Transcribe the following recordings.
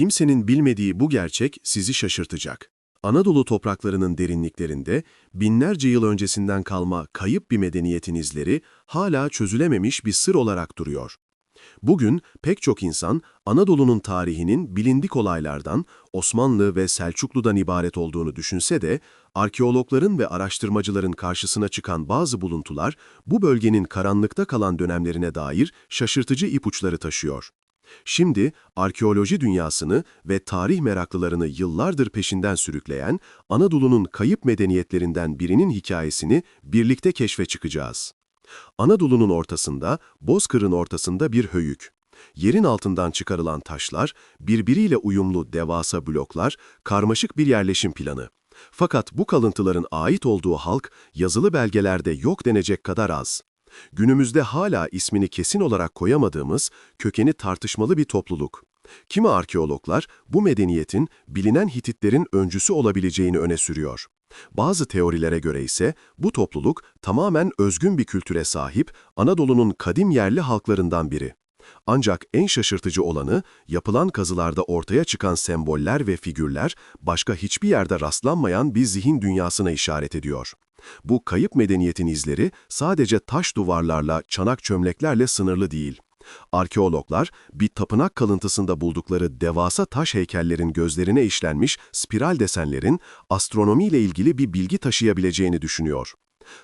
Kimsenin bilmediği bu gerçek sizi şaşırtacak. Anadolu topraklarının derinliklerinde binlerce yıl öncesinden kalma kayıp bir medeniyetin izleri hala çözülememiş bir sır olarak duruyor. Bugün pek çok insan Anadolu'nun tarihinin bilindik olaylardan, Osmanlı ve Selçuklu'dan ibaret olduğunu düşünse de, arkeologların ve araştırmacıların karşısına çıkan bazı buluntular bu bölgenin karanlıkta kalan dönemlerine dair şaşırtıcı ipuçları taşıyor. Şimdi arkeoloji dünyasını ve tarih meraklılarını yıllardır peşinden sürükleyen Anadolu'nun kayıp medeniyetlerinden birinin hikayesini birlikte keşfe çıkacağız. Anadolu'nun ortasında, Bozkır'ın ortasında bir höyük. Yerin altından çıkarılan taşlar, birbiriyle uyumlu devasa bloklar, karmaşık bir yerleşim planı. Fakat bu kalıntıların ait olduğu halk yazılı belgelerde yok denecek kadar az. Günümüzde hala ismini kesin olarak koyamadığımız, kökeni tartışmalı bir topluluk. Kimi arkeologlar bu medeniyetin bilinen Hititlerin öncüsü olabileceğini öne sürüyor. Bazı teorilere göre ise bu topluluk tamamen özgün bir kültüre sahip Anadolu'nun kadim yerli halklarından biri. Ancak en şaşırtıcı olanı yapılan kazılarda ortaya çıkan semboller ve figürler başka hiçbir yerde rastlanmayan bir zihin dünyasına işaret ediyor. Bu kayıp medeniyetin izleri sadece taş duvarlarla, çanak çömleklerle sınırlı değil. Arkeologlar bir tapınak kalıntısında buldukları devasa taş heykellerin gözlerine işlenmiş spiral desenlerin astronomiyle ilgili bir bilgi taşıyabileceğini düşünüyor.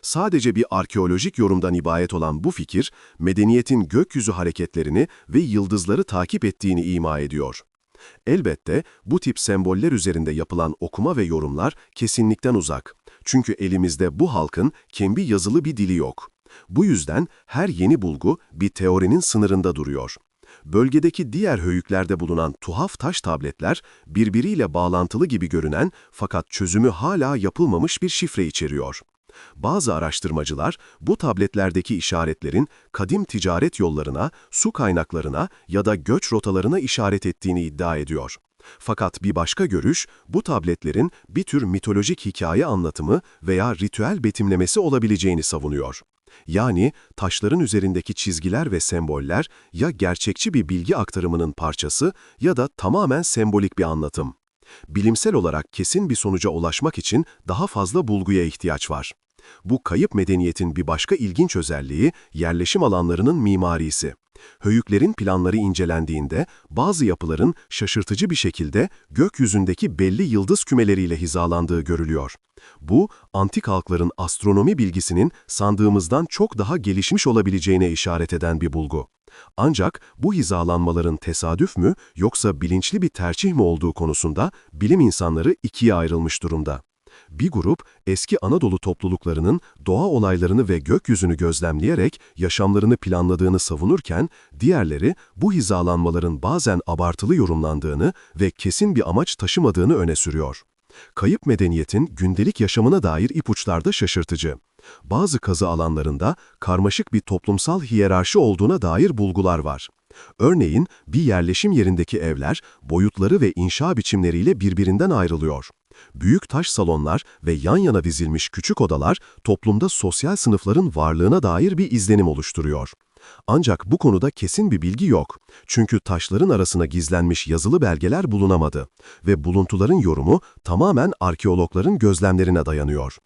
Sadece bir arkeolojik yorumdan ibaret olan bu fikir, medeniyetin gökyüzü hareketlerini ve yıldızları takip ettiğini ima ediyor. Elbette bu tip semboller üzerinde yapılan okuma ve yorumlar kesinlikten uzak. Çünkü elimizde bu halkın kendi yazılı bir dili yok. Bu yüzden her yeni bulgu bir teorinin sınırında duruyor. Bölgedeki diğer höyüklerde bulunan tuhaf taş tabletler birbiriyle bağlantılı gibi görünen fakat çözümü hala yapılmamış bir şifre içeriyor. Bazı araştırmacılar bu tabletlerdeki işaretlerin kadim ticaret yollarına, su kaynaklarına ya da göç rotalarına işaret ettiğini iddia ediyor. Fakat bir başka görüş, bu tabletlerin bir tür mitolojik hikaye anlatımı veya ritüel betimlemesi olabileceğini savunuyor. Yani taşların üzerindeki çizgiler ve semboller ya gerçekçi bir bilgi aktarımının parçası ya da tamamen sembolik bir anlatım. Bilimsel olarak kesin bir sonuca ulaşmak için daha fazla bulguya ihtiyaç var. Bu kayıp medeniyetin bir başka ilginç özelliği yerleşim alanlarının mimarisi. Höyüklerin planları incelendiğinde bazı yapıların şaşırtıcı bir şekilde gökyüzündeki belli yıldız kümeleriyle hizalandığı görülüyor. Bu, antik halkların astronomi bilgisinin sandığımızdan çok daha gelişmiş olabileceğine işaret eden bir bulgu. Ancak bu hizalanmaların tesadüf mü yoksa bilinçli bir tercih mi olduğu konusunda bilim insanları ikiye ayrılmış durumda. Bir grup, eski Anadolu topluluklarının doğa olaylarını ve gökyüzünü gözlemleyerek yaşamlarını planladığını savunurken, diğerleri bu hizalanmaların bazen abartılı yorumlandığını ve kesin bir amaç taşımadığını öne sürüyor. Kayıp medeniyetin gündelik yaşamına dair ipuçlar da şaşırtıcı. Bazı kazı alanlarında karmaşık bir toplumsal hiyerarşi olduğuna dair bulgular var. Örneğin bir yerleşim yerindeki evler boyutları ve inşa biçimleriyle birbirinden ayrılıyor. Büyük taş salonlar ve yan yana dizilmiş küçük odalar toplumda sosyal sınıfların varlığına dair bir izlenim oluşturuyor. Ancak bu konuda kesin bir bilgi yok. Çünkü taşların arasına gizlenmiş yazılı belgeler bulunamadı ve buluntuların yorumu tamamen arkeologların gözlemlerine dayanıyor.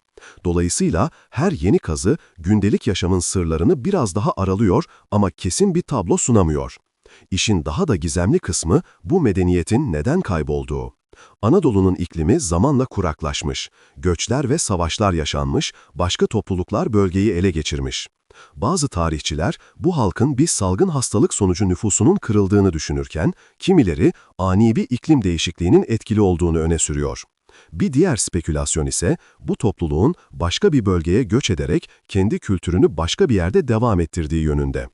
Dolayısıyla her yeni kazı gündelik yaşamın sırlarını biraz daha aralıyor ama kesin bir tablo sunamıyor. İşin daha da gizemli kısmı bu medeniyetin neden kaybolduğu. Anadolu'nun iklimi zamanla kuraklaşmış, göçler ve savaşlar yaşanmış, başka topluluklar bölgeyi ele geçirmiş. Bazı tarihçiler bu halkın bir salgın hastalık sonucu nüfusunun kırıldığını düşünürken, kimileri ani bir iklim değişikliğinin etkili olduğunu öne sürüyor. Bir diğer spekülasyon ise bu topluluğun başka bir bölgeye göç ederek kendi kültürünü başka bir yerde devam ettirdiği yönünde.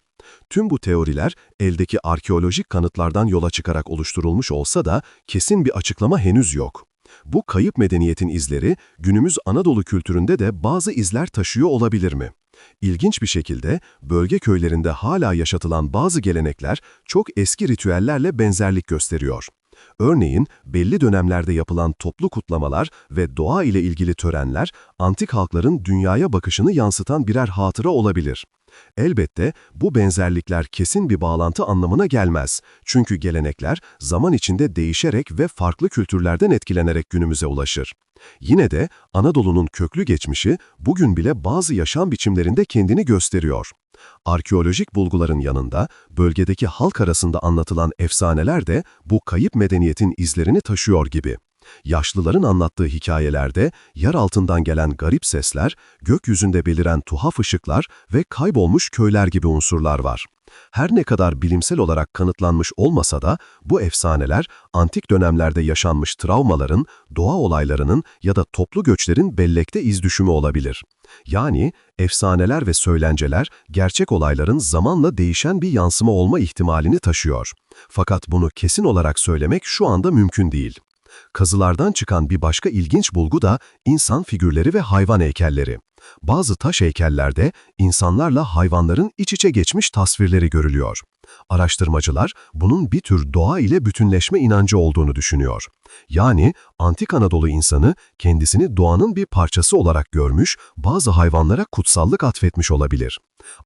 Tüm bu teoriler eldeki arkeolojik kanıtlardan yola çıkarak oluşturulmuş olsa da kesin bir açıklama henüz yok. Bu kayıp medeniyetin izleri günümüz Anadolu kültüründe de bazı izler taşıyor olabilir mi? İlginç bir şekilde bölge köylerinde hala yaşatılan bazı gelenekler çok eski ritüellerle benzerlik gösteriyor. Örneğin belli dönemlerde yapılan toplu kutlamalar ve doğa ile ilgili törenler antik halkların dünyaya bakışını yansıtan birer hatıra olabilir. Elbette bu benzerlikler kesin bir bağlantı anlamına gelmez. Çünkü gelenekler zaman içinde değişerek ve farklı kültürlerden etkilenerek günümüze ulaşır. Yine de Anadolu'nun köklü geçmişi bugün bile bazı yaşam biçimlerinde kendini gösteriyor. Arkeolojik bulguların yanında bölgedeki halk arasında anlatılan efsaneler de bu kayıp medeniyetin izlerini taşıyor gibi. Yaşlıların anlattığı hikayelerde yer altından gelen garip sesler, gökyüzünde beliren tuhaf ışıklar ve kaybolmuş köyler gibi unsurlar var. Her ne kadar bilimsel olarak kanıtlanmış olmasa da bu efsaneler antik dönemlerde yaşanmış travmaların, doğa olaylarının ya da toplu göçlerin bellekte iz düşümü olabilir. Yani efsaneler ve söylenceler gerçek olayların zamanla değişen bir yansıma olma ihtimalini taşıyor. Fakat bunu kesin olarak söylemek şu anda mümkün değil. Kazılardan çıkan bir başka ilginç bulgu da insan figürleri ve hayvan heykelleri. Bazı taş heykellerde insanlarla hayvanların iç içe geçmiş tasvirleri görülüyor. Araştırmacılar bunun bir tür doğa ile bütünleşme inancı olduğunu düşünüyor. Yani antik Anadolu insanı kendisini doğanın bir parçası olarak görmüş, bazı hayvanlara kutsallık atfetmiş olabilir.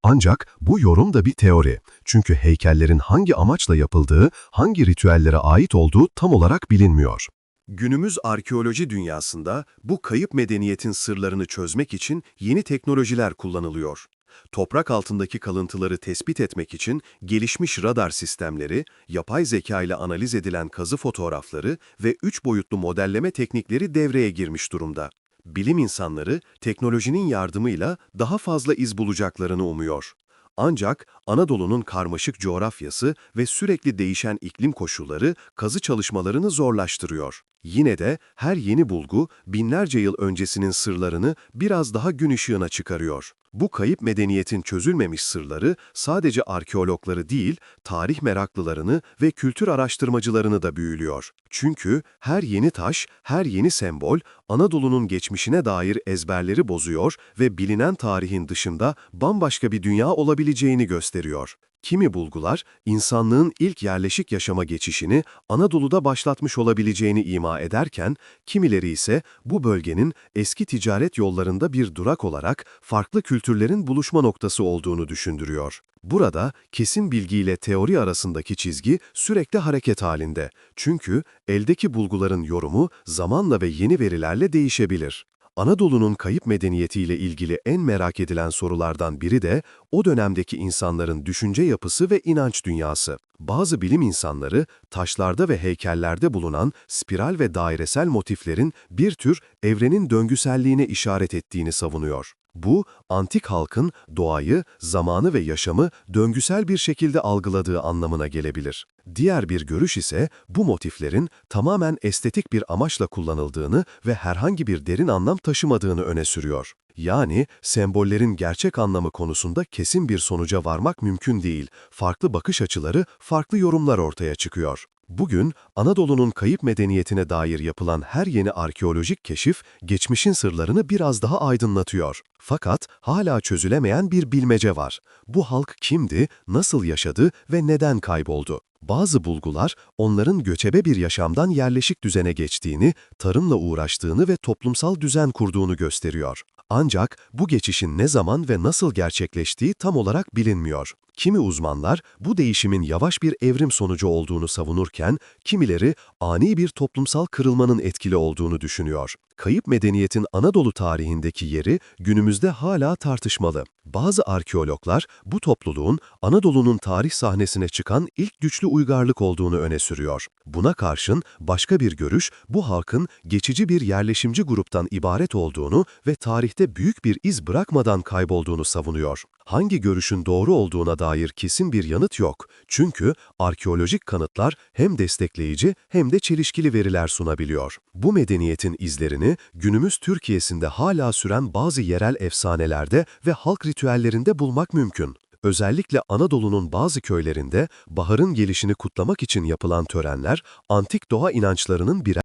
Ancak bu yorum da bir teori. Çünkü heykellerin hangi amaçla yapıldığı, hangi ritüellere ait olduğu tam olarak bilinmiyor. Günümüz arkeoloji dünyasında bu kayıp medeniyetin sırlarını çözmek için yeni teknolojiler kullanılıyor. Toprak altındaki kalıntıları tespit etmek için gelişmiş radar sistemleri, yapay zeka ile analiz edilen kazı fotoğrafları ve üç boyutlu modelleme teknikleri devreye girmiş durumda. Bilim insanları teknolojinin yardımıyla daha fazla iz bulacaklarını umuyor. Ancak Anadolu'nun karmaşık coğrafyası ve sürekli değişen iklim koşulları kazı çalışmalarını zorlaştırıyor. Yine de her yeni bulgu binlerce yıl öncesinin sırlarını biraz daha gün ışığına çıkarıyor. Bu kayıp medeniyetin çözülmemiş sırları sadece arkeologları değil, tarih meraklılarını ve kültür araştırmacılarını da büyülüyor. Çünkü her yeni taş, her yeni sembol Anadolu'nun geçmişine dair ezberleri bozuyor ve bilinen tarihin dışında bambaşka bir dünya olabileceğini gösteriyor. Kimi bulgular, insanlığın ilk yerleşik yaşama geçişini Anadolu'da başlatmış olabileceğini ima ederken, kimileri ise bu bölgenin eski ticaret yollarında bir durak olarak farklı kültürlerin buluşma noktası olduğunu düşündürüyor. Burada kesin bilgiyle teori arasındaki çizgi sürekli hareket halinde. Çünkü eldeki bulguların yorumu zamanla ve yeni verilerle değişebilir. Anadolu'nun kayıp medeniyetiyle ilgili en merak edilen sorulardan biri de o dönemdeki insanların düşünce yapısı ve inanç dünyası. Bazı bilim insanları taşlarda ve heykellerde bulunan spiral ve dairesel motiflerin bir tür evrenin döngüselliğine işaret ettiğini savunuyor. Bu, antik halkın doğayı, zamanı ve yaşamı döngüsel bir şekilde algıladığı anlamına gelebilir. Diğer bir görüş ise bu motiflerin tamamen estetik bir amaçla kullanıldığını ve herhangi bir derin anlam taşımadığını öne sürüyor. Yani sembollerin gerçek anlamı konusunda kesin bir sonuca varmak mümkün değil. Farklı bakış açıları, farklı yorumlar ortaya çıkıyor. Bugün Anadolu'nun kayıp medeniyetine dair yapılan her yeni arkeolojik keşif, geçmişin sırlarını biraz daha aydınlatıyor. Fakat hala çözülemeyen bir bilmece var. Bu halk kimdi, nasıl yaşadı ve neden kayboldu? Bazı bulgular, onların göçebe bir yaşamdan yerleşik düzene geçtiğini, tarımla uğraştığını ve toplumsal düzen kurduğunu gösteriyor. Ancak bu geçişin ne zaman ve nasıl gerçekleştiği tam olarak bilinmiyor. Kimi uzmanlar bu değişimin yavaş bir evrim sonucu olduğunu savunurken, kimileri ani bir toplumsal kırılmanın etkili olduğunu düşünüyor. Kayıp medeniyetin Anadolu tarihindeki yeri günümüzde hala tartışmalı. Bazı arkeologlar bu topluluğun Anadolu'nun tarih sahnesine çıkan ilk güçlü uygarlık olduğunu öne sürüyor. Buna karşın başka bir görüş bu halkın geçici bir yerleşimci gruptan ibaret olduğunu ve tarihte büyük bir iz bırakmadan kaybolduğunu savunuyor. Hangi görüşün doğru olduğuna dair kesin bir yanıt yok. Çünkü arkeolojik kanıtlar hem destekleyici hem de çelişkili veriler sunabiliyor. Bu medeniyetin izlerini günümüz Türkiye'sinde hala süren bazı yerel efsanelerde ve halk ritüellerinde bulmak mümkün. Özellikle Anadolu'nun bazı köylerinde baharın gelişini kutlamak için yapılan törenler, antik doğa inançlarının birer